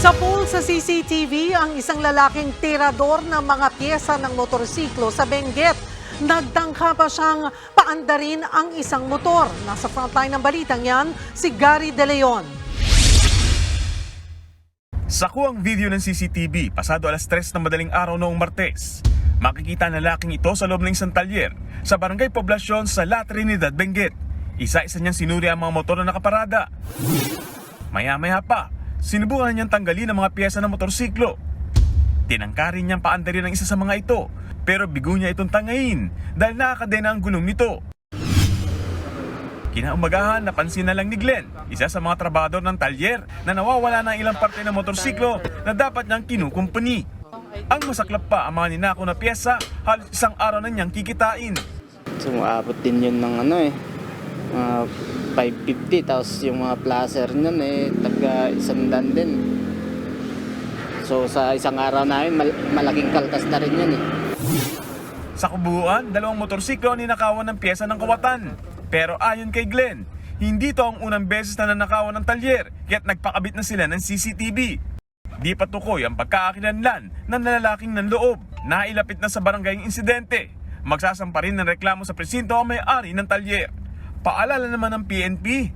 Sa pool sa CCTV, ang isang lalaking tirador ng mga pyesa ng motorsiklo sa Benguet. Nagtangka pa siyang paandarin ang isang motor. Nasa frontline ng balitang yan, si Gary De Leon. Saku ang video ng CCTV pasado alas 3 ng madaling araw noong Martes. Makikita ang lalaking ito sa loob ng isang talyer sa barangay poblasyon sa La Trinidad, Benguet. Isa-isa niyang sinuri ang mga motor na nakaparada. Maya-maya pa, sinubukan niyang tanggalin ang mga piyesa ng motorsiklo. Tinangkarin niyang paandarin ang isa sa mga ito, pero bigo niya itong tangayin dahil nakakadena ang gulong nito. Kinaumagahan, napansin na lang ni Glenn, isa sa mga trabador ng talyer na nawawala ng ilang parte ng motorsiklo na dapat niyang kinukumpuni. Ang masaklap pa ang mga ninako na pyesa, halos isang araw na niyang kikitain. Sumaabot din yun ng ano eh, mga 550 tapos yung mga placer nun eh, taga isang dan din. So sa isang araw namin, mal- malaking kaltas na rin yun eh. Sa kubuuan, dalawang motorsiklo ang ninakawan ng pyesa ng kawatan. Pero ayon kay Glenn, hindi to ang unang beses na nanakawan ng talyer, kaya't nagpakabit na sila ng CCTV. Di pa tukoy ang pagkakakilanlan ng lalaking ng loob. Nailapit na sa barangay ang insidente. Magsasampa rin ng reklamo sa presinto ang may-ari ng talyer. Paalala naman ng PNP,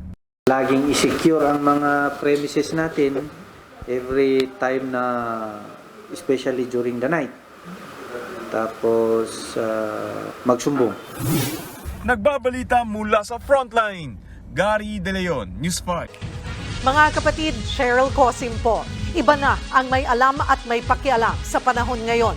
laging i-secure ang mga premises natin every time na especially during the night. Tapos ah, magsumbong. nagbabalita mula sa frontline. Gary De Leon, News 5. Mga kapatid, Cheryl Cosim po. Iba na ang may alam at may pakialam sa panahon ngayon.